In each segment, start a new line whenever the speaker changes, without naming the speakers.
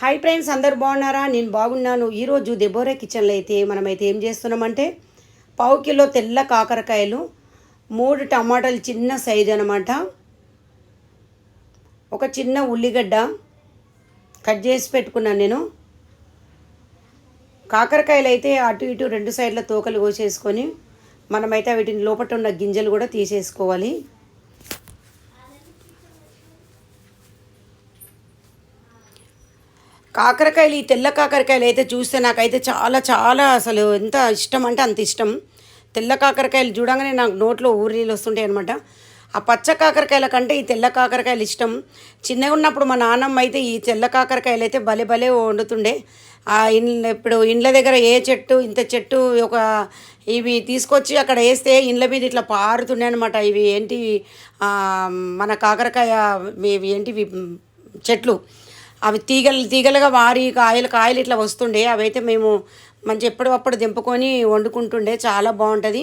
Hi friends అందరు బాగున్నారా? నేను బాగున్నాను. ఈరోజు దెబోరే కిచెన్లో అయితే మనమైతే ఏం చేస్తున్నామంటే పావు కిలో తెల్ల కాకరకాయలు మూడు టమాటాలు చిన్న సైజు అనమాట ఒక చిన్న ఉల్లిగడ్డ కట్ చేసి పెట్టుకున్నాను నేను. కాకరకాయలు అయితే అటు ఇటు రెండు సైడ్ల తోకలు కోసేసుకొని మనమైతే వీటిని లోపల ఉన్న గింజలు కూడా తీసేసుకోవాలి. కాకరకాయలు ఈ తెల్ల కాకరకాయలు అయితే చూస్తే నాకైతే చాలా చాలా అసలు ఎంత ఇష్టం అంటే అంత ఇష్టం. తెల్ల కాకరకాయలు చూడంగానే నాకు నోట్లో ఊరిలు వస్తుంటాయి అనమాట ఆ పచ్చ కాకరకాయల కంటే ఈ తెల్ల కాకరకాయలు ఇష్టం. చిన్నగా ఉన్నప్పుడు మా నాన్నమ్మ అయితే ఈ తెల్ల కాకరకాయలు అయితే భలే భలే వండుతుండే. ఆ ఇండ్ల ఇప్పుడు ఇండ్ల దగ్గర ఏ చెట్టు ఇంత చెట్టు ఒక ఇవి తీసుకొచ్చి అక్కడ వేస్తే ఇండ్ల మీద ఇట్లా పారుతుండే అనమాట ఇవి ఏంటి మన కాకరకాయ ఇవి ఏంటివి చెట్లు. అవి తీగలు తీగలుగా వారి కాయలు కాయలు ఇట్లా వస్తుండే అవైతే మేము మంచి ఎప్పటికప్పుడు దింపుకొని వండుకుంటుండే చాలా బాగుంటుంది.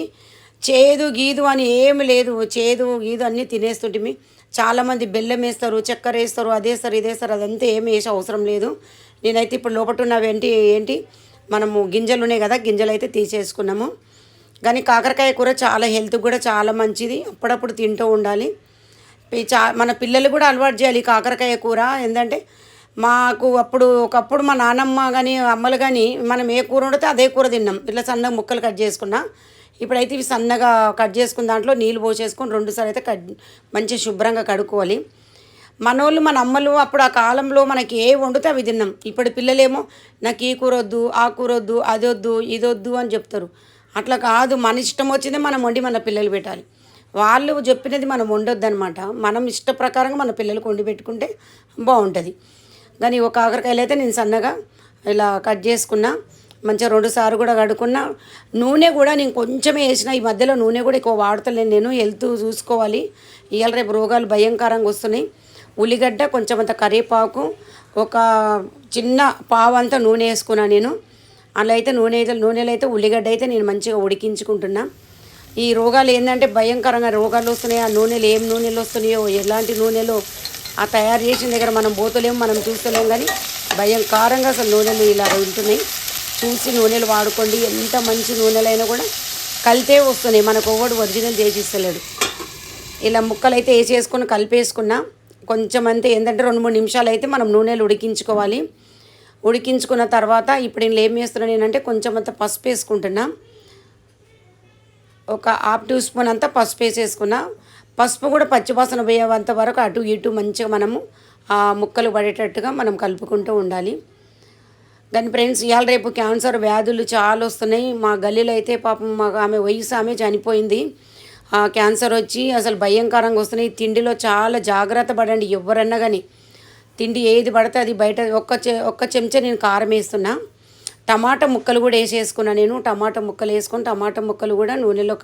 చేదు గీదు అని ఏమి లేదు. చేదు గీదు అన్నీ తినేస్తుంటిమి చాలామంది బెల్లం వేస్తారు చక్కెర వేస్తారు అదేస్తారు ఇదేస్తారు అదంతా ఏమి వేసే అవసరం లేదు. నేనైతే ఇప్పుడు లోపట్టున్నవి ఉన్నవి ఏంటి ఏంటి మనము గింజలు ఉన్నాయి కదా గింజలు అయితే తీసేసుకున్నాము. కానీ కాకరకాయ కూర చాలా హెల్త్కి కూడా చాలా మంచిది అప్పుడప్పుడు తింటూ ఉండాలి. చా మన పిల్లలు కూడా అలవాటు చేయాలి కాకరకాయ కూర. ఏంటంటే మాకు అప్పుడు ఒకప్పుడు మా నాన్నమ్మ కానీ అమ్మలు కానీ మనం ఏ కూర వండితే అదే కూర తిన్నాం. ఇట్లా సన్నగా ముక్కలు కట్ చేసుకున్నా. ఇప్పుడైతే ఇవి సన్నగా కట్ చేసుకున్న దాంట్లో నీళ్ళు పోసేసుకొని రెండుసార్లు అయితే కట్ మంచిగా శుభ్రంగా కడుక్కోవాలి. మనోళ్ళు మన అమ్మలు అప్పుడు ఆ కాలంలో మనకి ఏ వండితే అవి తిన్నాం. ఇప్పుడు పిల్లలేమో నాకు ఈ కూర వద్దు ఆ కూర వద్దు అది వద్దు ఇది వద్దు అని చెప్తారు. అట్లా కాదు మన ఇష్టం వచ్చిందే మనం వండి మన పిల్లలు పెట్టాలి. వాళ్ళు చెప్పినది మనం వండొద్దు అనమాట మనం ఇష్ట ప్రకారంగా మన పిల్లలకు వండి పెట్టుకుంటే బాగుంటుంది. కానీ ఒక కాకరకాయలు అయితే నేను సన్నగా ఇలా కట్ చేసుకున్నా మంచిగా రెండు సార్లు కూడా కడుక్కున్నా. నూనె కూడా నేను కొంచెమే వేసిన ఈ మధ్యలో నూనె కూడా ఎక్కువ వాడతలేను నేను హెల్త్ చూసుకోవాలి. ఇవాళ రేపు రోగాలు భయంకరంగా వస్తున్నాయి. ఉల్లిగడ్డ కొంచెం అంత కరివేపాకు ఒక చిన్న పావు అంతా నూనె వేసుకున్నా నేను. అలా అయితే నూనె అయితే నూనెలో అయితే ఉల్లిగడ్డ అయితే నేను మంచిగా ఉడికించుకుంటున్నా. ఈ రోగాలు ఏంటంటే భయంకరంగా రోగాలు వస్తున్నాయి. ఆ నూనెలు ఏం నూనెలు వస్తున్నాయో ఎలాంటి నూనెలు ఆ తయారు చేసిన దగ్గర మనం పోతలేము మనం చూస్తలేం కానీ భయంకరంగా అసలు నూనెలు ఇలా ఉంటున్నాయి. చూసి నూనెలు వాడుకోండి ఎంత మంచి నూనెలైనా కూడా కలితే వస్తున్నాయి. మనకు ఒకటి ఒరిజినల్ చేసిస్తలేడు. ఇలా ముక్కలు అయితే వేసేసుకొని కలిపేసుకున్నా కొంచెం అంతే. ఏంటంటే రెండు మూడు నిమిషాలు అయితే మనం నూనెలు ఉడికించుకోవాలి. ఉడికించుకున్న తర్వాత ఇప్పుడు నేను ఏం చేస్తున్నాను నేనంటే కొంచెం అంత పసుపు వేసుకుంటున్నా. ఒక హాఫ్ టీ స్పూన్ అంతా పసుపు వేసేసుకున్నా. పసుపు కూడా పచ్చివాసన పోయేంత వరకు అటు ఇటు మంచిగా మనము ఆ ముక్కలు పడేటట్టుగా మనం కలుపుకుంటూ ఉండాలి. కానీ ఫ్రెండ్స్ ఇవాళ రేపు క్యాన్సర్ వ్యాధులు చాలా వస్తున్నాయి. మా గల్లీలో అయితే పాపం మా ఆమె వయసు ఆమె చనిపోయింది. ఆ క్యాన్సర్ వచ్చి అసలు భయంకరంగా వస్తున్నాయి. తిండిలో చాలా జాగ్రత్త పడండి ఎవరన్నా కానీ తిండి ఏది పడితే అది బయట ఒక్క చె ఒక్క చెంచా నేను కారం వేస్తున్నా. టమాటా ముక్కలు కూడా వేసేసుకున్నా నేను. టమాటా ముక్కలు వేసుకొని టమాటా ముక్కలు కూడా నూనెలో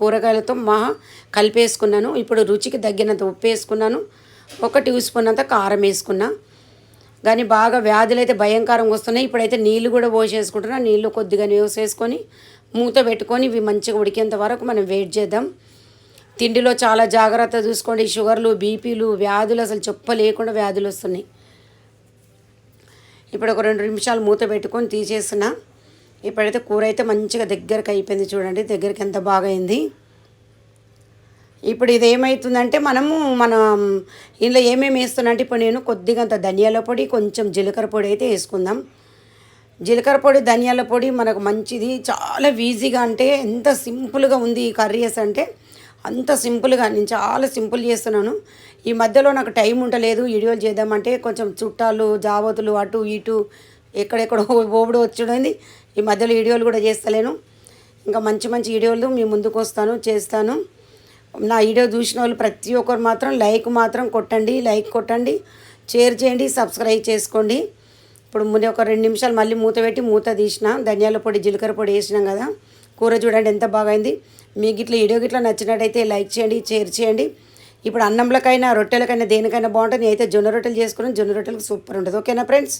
కూరగాయలతో మహా కలిపేసుకున్నాను. ఇప్పుడు రుచికి తగ్గినంత ఉప్పు వేసుకున్నాను. ఒక టీ స్పూన్ అంత కారం వేసుకున్నా. కానీ బాగా వ్యాధులు అయితే భయంకరంగా వస్తున్నాయి. ఇప్పుడైతే నీళ్ళు కూడా పోసేసుకుంటున్నా. నీళ్ళు కొద్దిగా వేసేసుకొని మూత పెట్టుకొని ఇవి మంచిగా ఉడికేంత వరకు మనం వెయిట్ చేద్దాం. తిండిలో చాలా జాగ్రత్త చూసుకోండి. షుగర్లు బీపీలు వ్యాధులు అసలు చెప్పలేకుండా వ్యాధులు వస్తున్నాయి. ఇప్పుడు ఒక రెండు నిమిషాలు మూత పెట్టుకొని తీసేస్తున్నాను ఇప్పుడైతే కూర అయితే మంచిగా దగ్గరకు అయిపోయింది చూడండి. దగ్గరికి ఎంత బాగా అయింది ఇప్పుడు ఇది ఏమవుతుందంటే మనము మనం ఇందులో ఏమేమి వేస్తున్నాంటే ఇప్పుడు నేను కొద్దిగా అంత ధనియాల పొడి కొంచెం జీలకర్ర పొడి అయితే వేసుకుందాం. జీలకర్ర పొడి ధనియాల పొడి మనకు మంచిది. చాలా ఈజీగా అంటే ఎంత సింపుల్గా ఉంది ఈ కర్రీస్ అంటే అంత సింపుల్గా నేను చాలా సింపుల్ చేస్తున్నాను. ఈ మధ్యలో నాకు టైం ఉండలేదు వీడియోలు చేద్దామంటే కొంచెం చుట్టాలు జావతులు అటు ఇటు ఎక్కడెక్కడో ఓబుడు వచ్చుడైంది. ఈ మధ్యలో వీడియోలు కూడా చేస్తలేను. ఇంకా మంచి మంచి వీడియోలు మీ ముందుకు వస్తాను చేస్తాను. నా వీడియో చూసిన వాళ్ళు ప్రతి ఒక్కరు మాత్రం లైక్ మాత్రం కొట్టండి లైక్ కొట్టండి షేర్ చేయండి సబ్స్క్రైబ్ చేసుకోండి. ఇప్పుడు ముందు ఒక రెండు నిమిషాలు మళ్ళీ మూత పెట్టి మూత తీసిన ధనియాల పొడి జీలకర్ర పొడి వేసినాం కదా. కూర చూడండి ఎంత బాగైంది. మీకు ఇట్లా వీడియో గిట్లా నచ్చినట్టయితే లైక్ చేయండి షేర్ చేయండి. ఇప్పుడు అన్నంలకైనా రొట్టెలకైనా దేనికైనా బాగుంటుంది. అయితే జొన్న రొట్టెలు చేసుకుని జొన్న రొట్టెలకు సూపర్ ఉంటుంది. ఓకేనా ఫ్రెండ్స్?